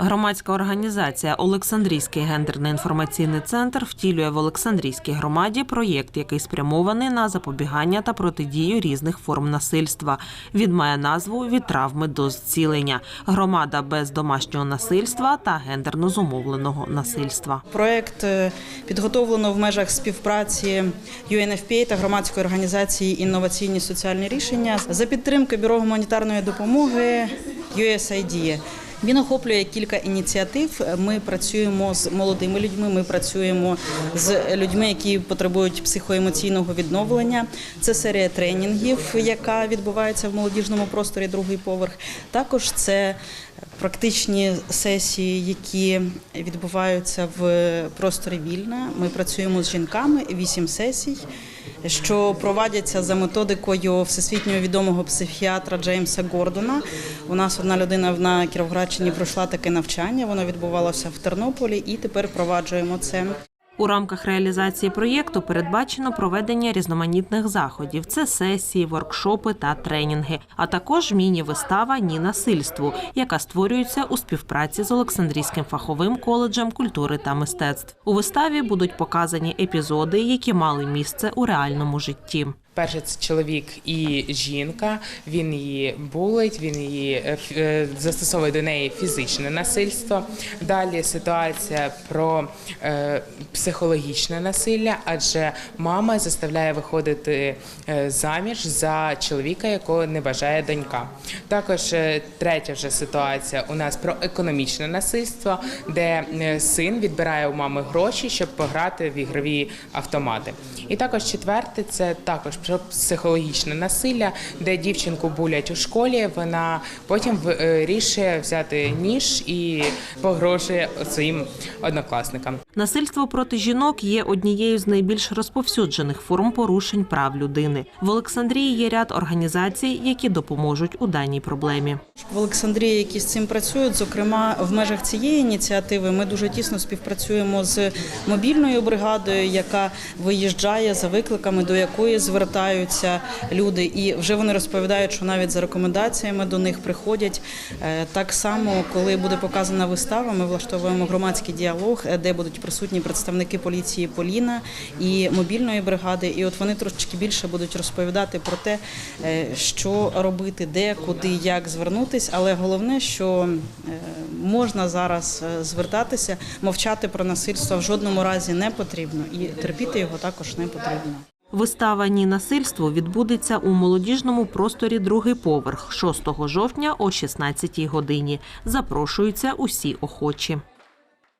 Громадська організація Олександрійський гендерний інформаційний центр втілює в Олександрійській громаді проєкт, який спрямований на запобігання та протидію різних форм насильства. Він має назву від травми до зцілення. Громада без домашнього насильства та гендерно зумовленого насильства. Проект е, підготовлено в межах співпраці UNFPA та громадської організації інноваційні соціальні рішення за підтримки бюро гуманітарної допомоги USAID. Він охоплює кілька ініціатив. Ми працюємо з молодими людьми. Ми працюємо з людьми, які потребують психоемоційного відновлення. Це серія тренінгів, яка відбувається в молодіжному просторі другий поверх. Також це практичні сесії, які відбуваються в просторі вільна. Ми працюємо з жінками вісім сесій. Що провадяться за методикою всесвітньо відомого психіатра Джеймса Гордона. У нас одна людина на Кіровоградщині пройшла таке навчання. Воно відбувалося в Тернополі, і тепер проваджуємо це. У рамках реалізації проєкту передбачено проведення різноманітних заходів: це сесії, воркшопи та тренінги, а також міні-вистава Ні насильству, яка створюється у співпраці з Олександрійським фаховим коледжем культури та мистецтв. У виставі будуть показані епізоди, які мали місце у реальному житті. Перше це чоловік і жінка. Він її булить, він її е, е, застосовує до неї фізичне насильство. Далі ситуація про е, психологічне насилля, адже мама заставляє виходити заміж за чоловіка, якого не бажає донька. Також третя вже ситуація у нас про економічне насильство, де син відбирає у мами гроші, щоб пограти в ігрові автомати. І також четверте це також психологічне насилля, де дівчинку булять у школі. Вона потім вирішує взяти ніж і погрожує своїм однокласникам. Насильство проти жінок є однією з найбільш розповсюджених форм порушень прав людини. В Олександрії є ряд організацій, які допоможуть у даній проблемі. В Олександрії, які з цим працюють, зокрема в межах цієї ініціативи, ми дуже тісно співпрацюємо з мобільною бригадою, яка виїжджає за викликами, до якої звертаються люди, і вже вони розповідають, що навіть за рекомендаціями до них приходять. Е, Так само, коли буде показана вистава, ми влаштовуємо громадський діалог, е, де будуть присутні представники поліції Поліна і мобільної бригади. І от вони трошечки більше будуть розповідати про те, е, що робити, де, куди, як звернутись. Але головне, що е, можна зараз е, звертатися, мовчати про насильство в жодному разі не потрібно, і терпіти його також не потрібно. Вистава Ні насильство відбудеться у молодіжному просторі другий поверх 6 жовтня о 16 годині. Запрошуються усі охочі.